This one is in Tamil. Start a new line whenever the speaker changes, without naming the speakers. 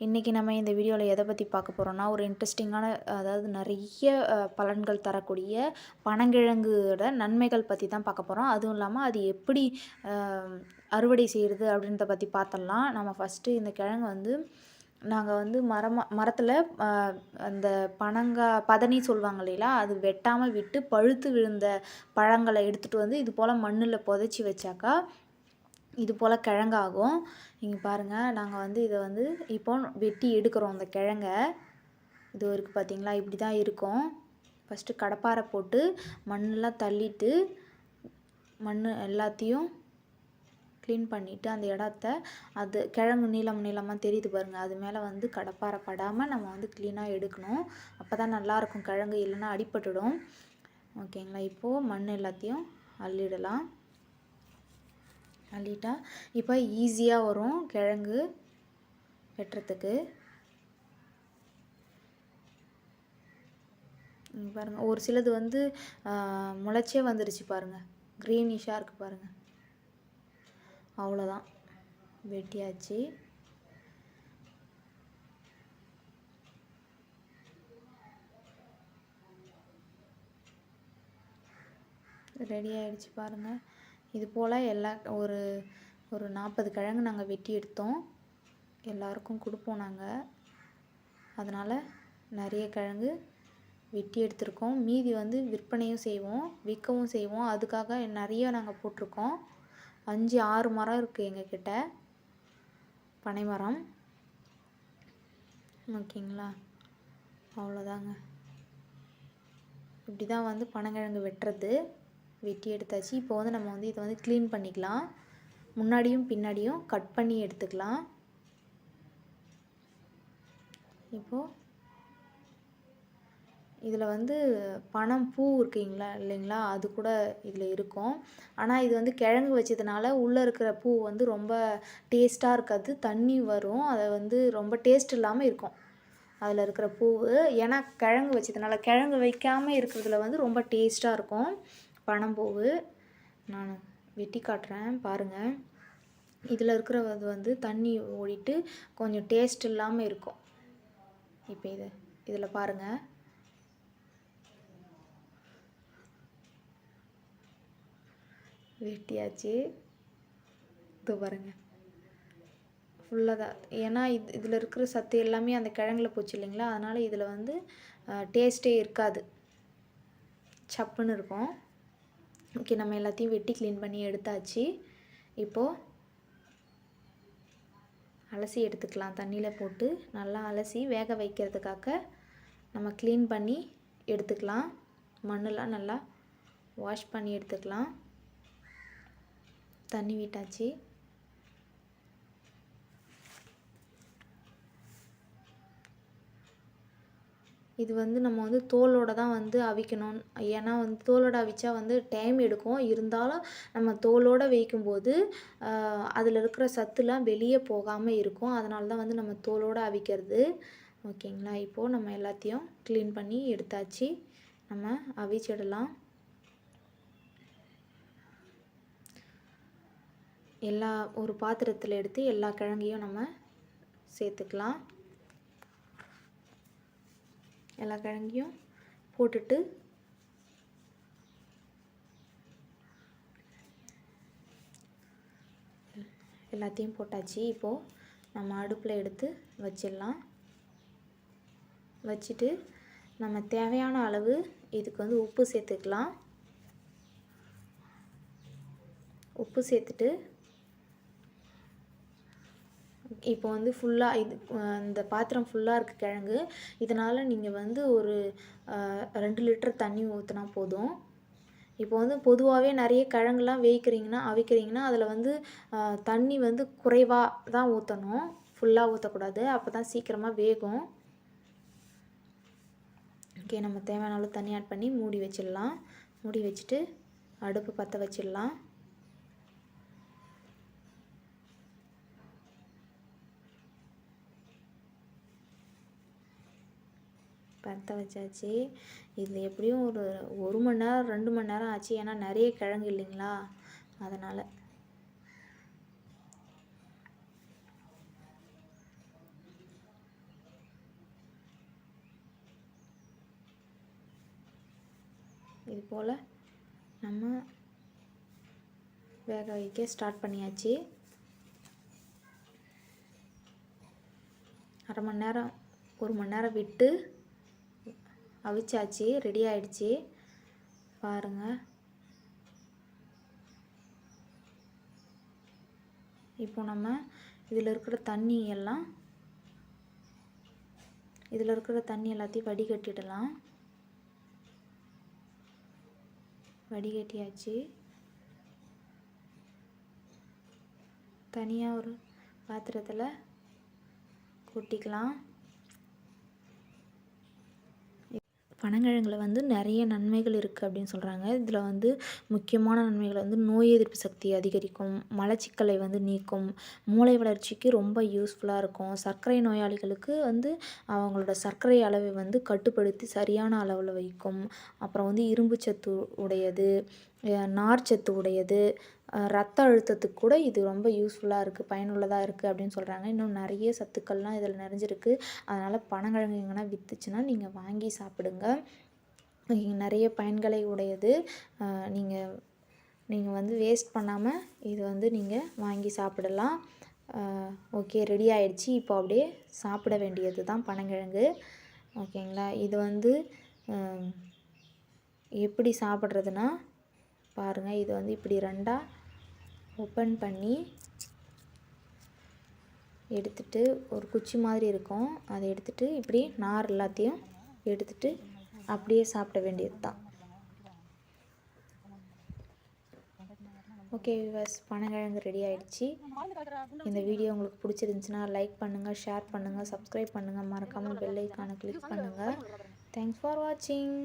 இன்றைக்கி நம்ம இந்த வீடியோவில் எதை பற்றி பார்க்க போகிறோம்னா ஒரு இன்ட்ரெஸ்டிங்கான அதாவது நிறைய பலன்கள் தரக்கூடிய பனங்கிழங்கோட நன்மைகள் பற்றி தான் பார்க்க போகிறோம் அதுவும் இல்லாமல் அது எப்படி அறுவடை செய்கிறது அப்படின்றத பற்றி பார்த்தலாம் நம்ம ஃபஸ்ட்டு இந்த கிழங்கு வந்து நாங்கள் வந்து மரமா மரத்தில் அந்த பனங்கா பதனி சொல்லுவாங்க இல்லையா அது வெட்டாமல் விட்டு பழுத்து விழுந்த பழங்களை எடுத்துகிட்டு வந்து இது போல் மண்ணில் புதைச்சி வச்சாக்கா இது போல் கிழங்காகும். இங்கே பாருங்கள் நாங்கள் வந்து இதை வந்து இப்போ வெட்டி எடுக்கிறோம் அந்த கிழங்க. இது இருக்குது பார்த்தீங்களா இப்படி தான் இருக்கும். ஃபஸ்ட்டு கடப்பாரை போட்டு மண்ணெல்லாம் தள்ளிட்டு மண் எல்லாத்தையும் க்ளீன் பண்ணிவிட்டு அந்த இடத்த அது கிழங்கு நீளம் நீளமாக தெரியுது பாருங்கள் அது மேலே வந்து கடப்பாரை படாமல் நம்ம வந்து க்ளீனாக எடுக்கணும். அப்போ தான் நல்லாயிருக்கும் கிழங்கு இல்லைன்னா அடிபட்டுடும். ஓகேங்களா? இப்போது மண் எல்லாத்தையும் அள்ளிடலாம். அள்ளிட்டா. இப்போ ஈஸியாக வரும் கிழங்கு வெட்டுறதுக்கு. பாருங்கள் ஒரு சிலது வந்து முளைச்சே வந்துருச்சு பாருங்கள் க்ரீனிஷாக இருக்குது பாருங்கள் அவ்வளோதான் வெட்டியாச்சு. ரெடி ஆகிடுச்சு பாருங்கள் இது போல் எல்லா ஒரு ஒரு நாற்பது கிழங்கு நாங்கள் வெட்டி எடுத்தோம். எல்லாருக்கும் கொடுப்போம் நாங்கள் அதனால் நிறைய கிழங்கு வெட்டி எடுத்திருக்கோம். மீதி வந்து விற்பனையும் செய்வோம் விற்கவும் செய்வோம். அதுக்காக நிறைய நாங்கள் போட்டிருக்கோம். அஞ்சு ஆறு மரம் இருக்குது எங்ககிட்ட. பனை மரம். ஓகேங்களா? அவ்வளோதாங்க. இப்படி தான் வந்து பனங்கிழங்கு வெட்டுறது. வெட்டி எடுத்தாச்சு. இப்போ வந்து நம்ம வந்து இதை வந்து க்ளீன் பண்ணிக்கலாம். முன்னாடியும் பின்னாடியும் கட் பண்ணி எடுத்துக்கலாம். இப்போது இதில் வந்து பனம் பூ இருக்குங்களா இல்லைங்களா? அது கூட இதில் இருக்கும். ஆனால் இது வந்து கிழங்கு வச்சதுனால உள்ளே இருக்கிற பூ வந்து ரொம்ப டேஸ்ட்டாக இருக்காது. தண்ணி வரும். அதை வந்து ரொம்ப டேஸ்ட் இல்லாமல் இருக்கும். அதில் இருக்கிற பூ ஏன்னா கிழங்கு வச்சதுனால கிழங்கு வைக்காமல் இருக்கிறதுல வந்து ரொம்ப டேஸ்ட்டாக இருக்கும். பனம்பூவு நான் வெட்டி காட்டுறேன் பாருங்கள் இதில் இருக்கிறது வந்து தண்ணி ஓடிட்டு கொஞ்சம் டேஸ்ட் இல்லாமல் இருக்கும். இப்போ இது இதில் பாருங்கள் வெட்டியாச்சு. இது பாருங்க. ஃபுல்லாக தான். ஏன்னா இது இதில் இருக்கிற சத்து எல்லாமே அந்த கிழங்குல போச்சு இல்லைங்களா? அதனால் இதில் வந்து டேஸ்ட்டே இருக்காது. சப்புன்னு இருக்கும். ஓகே நம்ம எல்லாத்தையும் வெட்டி க்ளீன் பண்ணி எடுத்தாச்சு. இப்போது அலசி எடுத்துக்கலாம். தண்ணியில் போட்டு நல்லா அலசி வேக வைக்கிறதுக்காக நம்ம க்ளீன் பண்ணி எடுத்துக்கலாம். மண்ணெலாம் நல்லா வாஷ் பண்ணி எடுத்துக்கலாம். தண்ணி விட்டாச்சு. இது வந்து நம்ம வந்து தோலோட தான் வந்து அவிக்கணும். ஏன்னா வந்து தோலோட அவிச்சா வந்து டைம் எடுக்கும். இருந்தாலும் நம்ம தோலோட வைக்கும்போது அதில் இருக்கிற சத்துலாம் வெளியே போகாமல் இருக்கும். அதனால தான் வந்து நம்ம தோலோட அவிக்கிறது. ஓகேங்களா? இப்போது நம்ம எல்லாத்தையும் க்ளீன் பண்ணி எடுத்தாச்சு. நம்ம அவிச்சிடலாம். எல்லா ஒரு பாத்திரத்தில் எடுத்து எல்லா கிழங்கையும் நம்ம சேர்த்துக்கலாம். எல்லா கிழங்கையும் போட்டுட்டு எல்லாத்தையும் போட்டாச்சு. இப்போது நம்ம அடுப்பில் எடுத்து வச்சிடலாம். வச்சுட்டு நம்ம தேவையான அளவு இதுக்கு வந்து உப்பு சேர்த்துக்கலாம். உப்பு சேர்த்துட்டு இப்போ வந்து ஃபுல்லாக இது இந்த பாத்திரம் ஃபுல்லாக இருக்குது கிழங்கு. இதனால் நீங்கள் வந்து ஒரு ரெண்டு லிட்டர் தண்ணி ஊற்றினா போதும். இப்போ வந்து பொதுவாகவே நிறைய கிழங்குலாம் வேய்க்கிறீங்கன்னா அவிக்கிறீங்கன்னா அதில் வந்து தண்ணி வந்து குறைவாக தான் ஊற்றணும் ஃபுல்லாக ஊற்றக்கூடாது அப்போ தான் சீக்கிரமாக வேகும். ஓகே நம்ம தேவையான அளவு தண்ணி ஆட் பண்ணி மூடி வச்சிடலாம். மூடி வச்சுட்டு அடுப்பு பற்ற வச்சிடலாம். பற்ற வச்சாச்சு. இது எப்படியும் ஒரு ஒரு மணி நேரம் ரெண்டு மணி நேரம் ஆச்சு. ஏன்னா நிறைய கிழங்கு இல்லைங்களா? அதனால். இது போல் நம்ம வேக வைக்க ஸ்டார்ட் பண்ணியாச்சு. அரை மணி நேரம் ஒரு மணி நேரம் விட்டு அவிச்சாச்சு ரெடி ஆயிடுச்சு. பாருங்கள் இப்போ நம்ம இதில் இருக்கிற தண்ணி எல்லாம் இதில் இருக்கிற தண்ணி எல்லாத்தையும் வடிகட்டிடலாம். வடிகட்டியாச்சு. தனியாக ஒரு பாத்திரத்தில் கொட்டிக்கலாம். பனங்கிழங்குல வந்து நிறைய நன்மைகள் இருக்குது அப்படின்னு சொல்கிறாங்க இதில் வந்து முக்கியமான நன்மைகள் வந்து நோய் எதிர்ப்பு சக்தி அதிகரிக்கும் மலச்சிக்கலை வந்து நீக்கும் மூளை வளர்ச்சிக்கு ரொம்ப யூஸ்ஃபுல்லாக இருக்கும். சர்க்கரை நோயாளிகளுக்கு வந்து அவங்களோட சர்க்கரை அளவை வந்து கட்டுப்படுத்தி சரியான அளவில் வைக்கும். அப்புறம் வந்து இரும்பு சத்து உடையது நார்ச்சத்து உடையது ரத்த அழுத்தத்துக்கு கூட இது ரொம்ப யூஸ்ஃபுல்லாக இருக்குது பயனுள்ளதாக இருக்குது அப்படின்னு சொல்கிறாங்க இன்னும் நிறைய சத்துக்கள்லாம் இதில் நிறைஞ்சிருக்கு. அதனால் பனங்கிழங்கு எங்கன்னா விற்றுச்சுன்னா நீங்கள் வாங்கி சாப்பிடுங்க. நிறைய பயன்களை உடையது. நீங்கள் நீங்கள் வந்து வேஸ்ட் பண்ணாமல் இது வந்து நீங்கள் வாங்கி சாப்பிடலாம். ஓகே ரெடி ஆயிடுச்சு. இப்போ அப்படியே சாப்பிட வேண்டியது தான் பனங்கிழங்கு. ஓகேங்களா இது வந்து எப்படி சாப்பிட்றதுனா பாருங்கள் இது வந்து இப்படி ரெண்டாக ஓப்பன் பண்ணி எடுத்துட்டு ஒரு குச்சி மாதிரி இருக்கும். அதை எடுத்துகிட்டு இப்படி நார் எல்லாத்தையும் எடுத்துட்டு அப்படியே சாப்பிட வேண்டியது தான் ஓகே விவாஸ் பனங்கிழங்கு ரெடி ஆகிடுச்சி இந்த வீடியோ உங்களுக்கு பிடிச்சிருந்துச்சுன்னா லைக் பண்ணுங்கள் ஷேர் பண்ணுங்கள் சப்ஸ்கிரைப் பண்ணுங்கள் மறக்காமல் பெல் ஐக்கானை கிளிக் பண்ணுங்கள் தேங்க்ஸ் ஃபார் வாட்சிங்